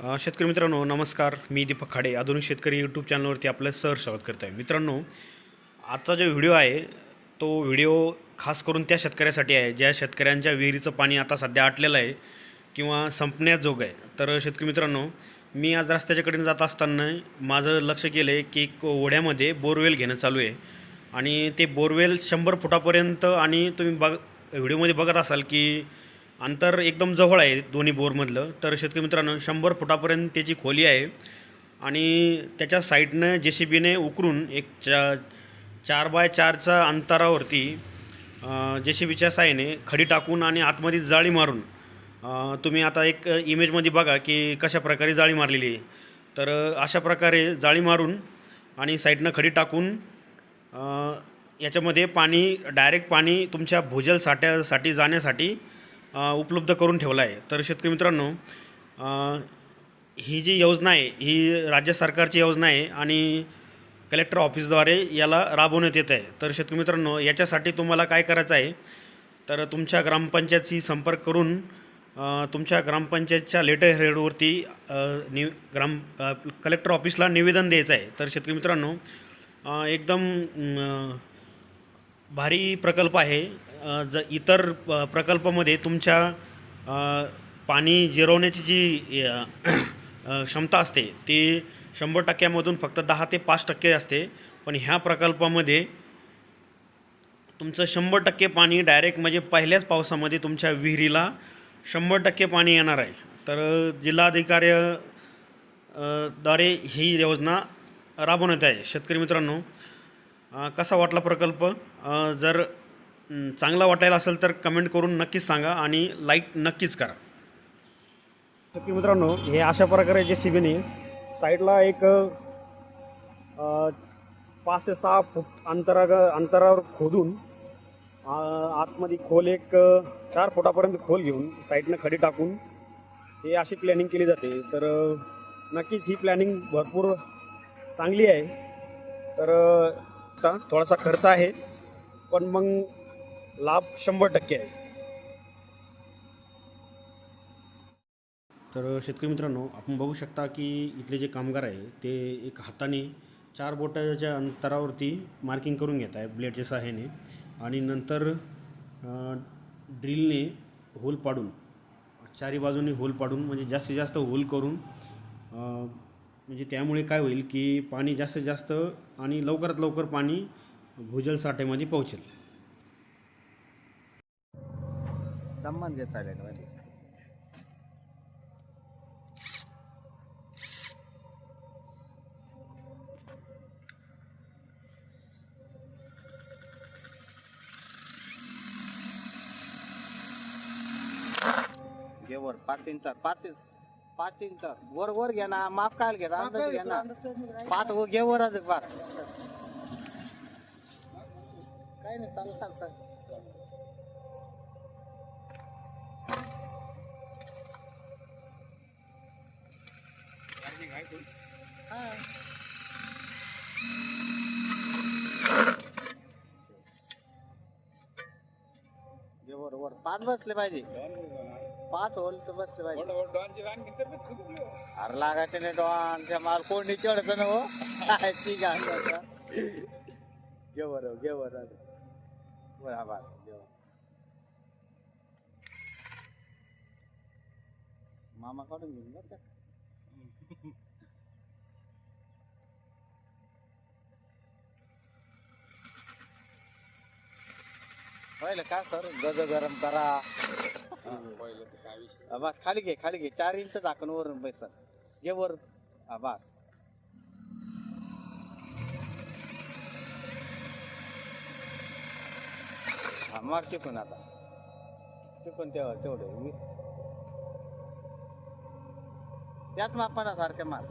शेतकरी मित्रांनो नमस्कार. मी दीपक खाडे. आधुनिक शेतकरी यूट्यूब चॅनलवरती आपलं सर स्वागत करत आहे. मित्रांनो आजचा जो व्हिडिओ आहे तो व्हिडिओ खास करून त्या शेतकऱ्यासाठी आहे ज्या शेतकऱ्यांच्या विहिरीचं पाणी आता सध्या आटलेलं आहे किंवा संपण्याजोग आहे. तर शेतकरी मित्रांनो मी आज रस्त्याच्याकडे जात असताना माझं लक्ष केलं आहे की एक ओढ्यामध्ये बोरवेल घेणं चालू आहे. आणि ते बोरवेल शंभर फुटापर्यंत आणि तुम्ही बघ व्हिडिओमध्ये बघत असाल की अंतर एकदम जवळ आहे दोन्ही बोरमधलं. तर शेतकरी मित्रांनो शंभर फुटापर्यंत त्याची खोली आहे. आणि त्याच्या साईडनं जे सी बीने उकरून एक चा चार बाय चारच्या अंतरावरती जे सी बीच्या साहाय्याने खडी टाकून आणि आतमध्ये जाळी मारून तुम्ही आता एक इमेजमध्ये बघा की कशा प्रकारे जाळी मारलेली आहे. तर अशा प्रकारे जाळी मारून आणि साईडनं खडी टाकून याच्यामध्ये पाणी डायरेक्ट पाणी तुमच्या भूजल साठ्यासाठी जाण्यासाठी उपलब्ध करून ठेवला आहे. तर शेतकरी मित्रांनो ही जी योजना आहे ही राज्य सरकारची योजना आहे आणि कलेक्टर ऑफिसद्वारे याला राबवण्यात येत आहे. तर शेतकरी मित्रांनो याच्यासाठी तुम्हाला काय करायचं आहे? तर तुमच्या ग्रामपंचायतशी संपर्क करून तुमच्या ग्रामपंचायतच्या लेटर हेडवरती नि ग्राम कलेक्टर ऑफिसला निवेदन द्यायचं आहे. तर शेतकरी मित्रांनो एकदम भारी प्रकल्प आहे. ज इतर प्रकल्पामध्ये तुमच्या पाणी जिरवण्याची जी क्षमता असते ती शंभर टक्क्यामधून फक्त दहा ते पाच टक्के असते. पण ह्या प्रकल्पामध्ये तुमचं शंभर टक्के पाणी डायरेक्ट म्हणजे पहिल्याच पावसामध्ये तुमच्या विहिरीला शंभर टक्के पाणी येणार आहे. तर जिल्हाधिकारी द्वारे ही योजना राबवण्यात आहे. शेतकरी मित्रांनो कसा वाटला प्रकल्प? जर चांगला वाटायला असेल तर कमेंट करून नक्कीच सांगा आणि लाईक नक्कीच करा. नक्की मित्रांनो हे अशा प्रकारे जे सीबीने साईडला एक पाच ते सहा फूट अंतरा अंतरावर खोदून आतमध्ये खोल एक चार फुटापर्यंत खोल घेऊन साईडनं खडी टाकून हे अशी प्लॅनिंग केली जाते. तर नक्कीच ही प्लॅनिंग भरपूर चांगली आहे. तर थोडासा खर्च आहे. पण मग लाभ शंभर टक्के आहे. तर शेतकरी मित्रांनो आपण बघू शकता की इथले जे कामगार आहे ते एक हाताने चार बोटाच्या अंतरावरती मार्किंग करून घेत आहे ब्लेडच्या सहाय्याने. आणि नंतर ड्रिलने होल पाडून चारी बाजूने होल पाडून म्हणजे जास्तीत जास्त होल करून म्हणजे त्यामुळे काय होईल की पाणी जास्तीत जास्त आणि लवकरात लवकर पाणी भूजल साठ्यामध्ये पोहोचेल. सायलेंटमध्ये घे वर पाच इंच पाच इंच पाच इंच. वर वर घे ना माप काय घे अंदाज घे ना. पाच वर घे वर अजून पाच काय नाही चालू चाल चाल. हा. वर वर. पाच बसले पाहिजे. पाच होल तर बसले पाहिजे. अरे लागायचे नाही डॉनच्या माल कोण चढत ना हो? ठीक आहे. घे वर घे बस. मामा काढून घेऊन बरं का? पहिलं काय सर? गज गरम करा. हा, बस खाली घे खाली घे. चार इंच झाकण वरून बैसा घे वर हा बस. हा मार चिकून आता. चिकून तेवढं तेवढं त्याच मापाना सारखे मार.